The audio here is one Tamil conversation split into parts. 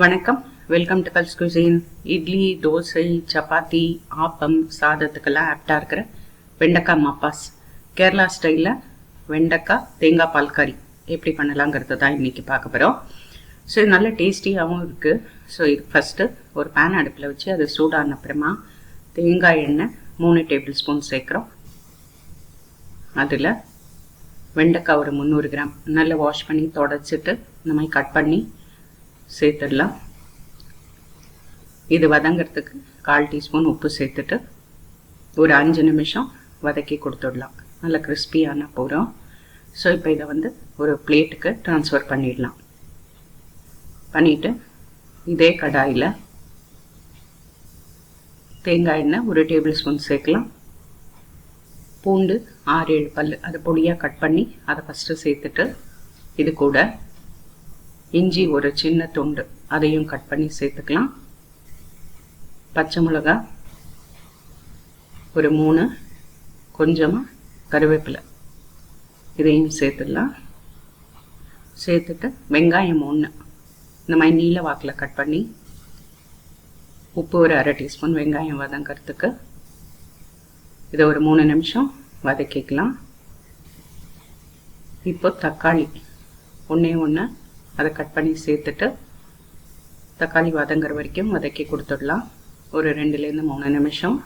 வணக்கம். Welcome to Kals cuisine idli dosa chapati appam சாதத்துக்கெல்லாம் ஆப்டாக இருக்கிற வெண்டைக்காய் மப்பாஸ். கேரளா ஸ்டைலில் வெண்டைக்காய் தேங்காய் பால் கறி. எப்படி பண்ணலாங்கிறது தான் இன்றைக்கி பார்க்க போகிறோம் ஸோ இது நல்ல டேஸ்டியாகவும் இருக்குது ஸோ இது ஃபஸ்ட்டு ஒரு பேன் அடுப்பில் வச்சு அது சூடான அப்புறமா தேங்காய் எண்ணெய் மூணு டேபிள் ஸ்பூன் சேர்க்குறோம். அதில் வெண்டைக்காய் ஒரு முந்நூறு கிராம். நல்லா வாஷ் பண்ணி தொடச்சிட்டு இந்த மாதிரி கட் பண்ணி சேர்த்துடலாம். இது வதங்கிறதுக்கு கால் டீஸ்பூன் உப்பு சேர்த்துட்டு ஒரு அஞ்சு நிமிஷம் வதக்கி கொடுத்துடலாம். நல்லா கிறிஸ்பியான போகிறோம் ஸோ இப்போ இதை வந்து ஒரு பிளேட்டுக்கு ட்ரான்ஸ்ஃபர் பண்ணிடலாம். பண்ணிவிட்டு இதே கடாயில் தேங்காய் எண்ணெய் ஒரு டேபிள் ஸ்பூன் சேர்க்கலாம். பூண்டு ஆறு ஏழு பல் அதை பொடியாக கட் பண்ணி அதை ஃபஸ்ட்டு சேர்த்துட்டு இது கூட இஞ்சி ஒரு சின்ன துண்டு. அதையும் கட் பண்ணி சேர்த்துக்கலாம். பச்சை மிளகா ஒரு மூணு. கொஞ்சமாக கருவேப்பிலை. இதையும் சேர்த்துடலாம். சேர்த்துட்டு வெங்காயம் ஒன்று இந்த மாதிரி நீல வாக்கில் கட் பண்ணி உப்பு ஒரு அரை டீஸ்பூன் வெங்காயம் வதங்கிறதுக்கு. இதை ஒரு மூணு நிமிஷம் வதக்கிக்கலாம். இப்போ தக்காளி. ஒன்றே ஒன்று அதை கட் பண்ணி சேர்த்துட்டு தக்காளி வதங்குற வரைக்கும் வதக்கி கொடுத்துடலாம். ஒரு ரெண்டுலேருந்து மூணு நிமிஷம்.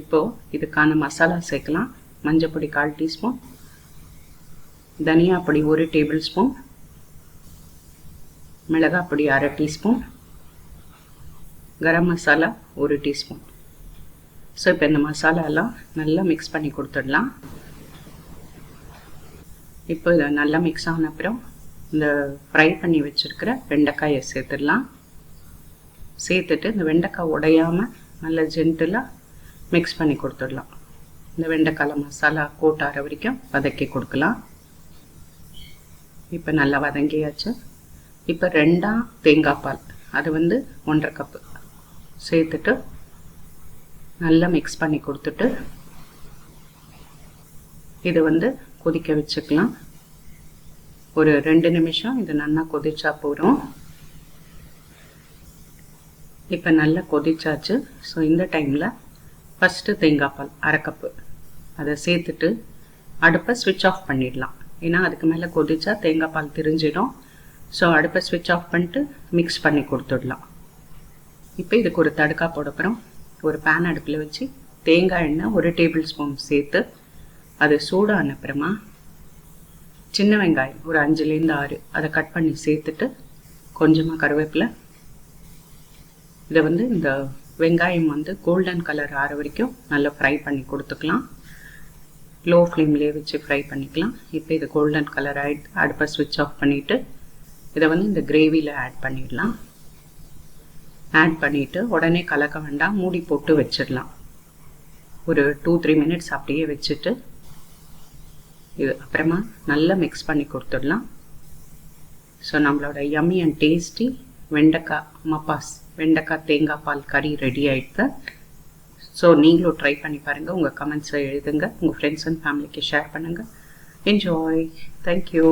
இப்போது இதுக்கான மசாலா சேர்க்கலாம். மஞ்சப்பொடி கால் டீஸ்பூன். தனியா பொடி ஒரு டேபிள் ஸ்பூன். மிளகாய் பொடி அரை டீஸ்பூன். கரம் மசாலா ஒரு டீஸ்பூன். ஸோ இப்போ இந்த மசாலாலாம் நல்லா மிக்ஸ் பண்ணி கொடுத்துடலாம். இப்போ இதை நல்லா மிக்ஸ் ஆன அப்புறம் இந்த ஃப்ரை பண்ணி வச்சுருக்கிற வெண்டைக்காயை சேர்த்துடலாம். சேர்த்துட்டு இந்த வெண்டைக்காய் உடையாமல் நல்லா ஜென்டிலாக மிக்ஸ் பண்ணி கொடுத்துடலாம். இந்த வெண்டைக்காயில் மசாலா கூட்டார வரைக்கும் வதக்கி கொடுக்கலாம். இப்போ நல்லா வதங்கியாச்சு. இப்போ ரெண்டாம் தேங்காய் பால் அது வந்து ஒன்றரை கப்பு சேர்த்துட்டு நல்லா மிக்ஸ் பண்ணி கொடுத்துட்டு இது வந்து கொதிக்க வச்சுக்கலாம். ஒரு ரெண்டு நிமிஷம் இது நல்லா கொதிச்சா போகிறோம் இப்போ நல்லா கொதிச்சாச்சு. ஸோ இந்த டைமில் ஃபஸ்ட்டு தேங்காய் பால் அரை கப்பு அதை சேர்த்துட்டு அடுப்பை ஸ்விட்ச் ஆஃப் பண்ணிடலாம். ஏன்னா அதுக்கு மேலே கொதிச்சா தேங்காய் பால் திரிஞ்சிடும். ஸோ அடுப்பை ஸ்விட்ச் ஆஃப் பண்ணிட்டு மிக்ஸ் பண்ணி கொடுத்துடலாம். இப்போ இதுக்கு ஒரு தடுக்கா போட போகிறோம் ஒரு பேன் அடுப்பில் வச்சு தேங்காய் எண்ணெய் ஒரு டேபிள் ஸ்பூன் சேர்த்து அது சூடான அப்புறமா சின்ன வெங்காயம் ஒரு அஞ்சுலேருந்து ஆறு. அதை கட் பண்ணி சேர்த்துட்டு கொஞ்சமாக கருவேப்பிலை. இதை வந்து இந்த வெங்காயம் வந்து கோல்டன் கலர் ஆற வரைக்கும் நல்லா ஃப்ரை பண்ணி கொடுத்துக்கலாம். லோ ஃப்ளேம்லேயே வச்சு ஃப்ரை பண்ணிக்கலாம். இப்போ இது கோல்டன் கலர் ஆகிட்டு அடுப்பை ஸ்விட்ச் ஆஃப் பண்ணிவிட்டு இதை வந்து இந்த கிரேவியில் ஆட் பண்ணிடலாம். ஆட் பண்ணிவிட்டு உடனே கலக்க வேண்டாம் மூடி போட்டு வச்சிடலாம். ஒரு டூ த்ரீ மினிட்ஸ் அப்படியே வச்சுட்டு இது அப்புறமா நல்லா மிக்ஸ் பண்ணி கொடுத்துடலாம். ஸோ நம்மளோட யம்மி அண்ட் டேஸ்டி வெண்டைக்காய் மப்பாஸ் வெண்டைக்காய் தேங்காய் பால் கறி ரெடி ஆகிடுது ஸோ நீங்களும் ட்ரை பண்ணி பாருங்கள் உங்கள் கமெண்ட்ஸை எழுதுங்க. உங்கள் ஃப்ரெண்ட்ஸ் அண்ட் ஃபேமிலிக்கு ஷேர் பண்ணுங்கள் என்ஜாய் தேங்க்யூ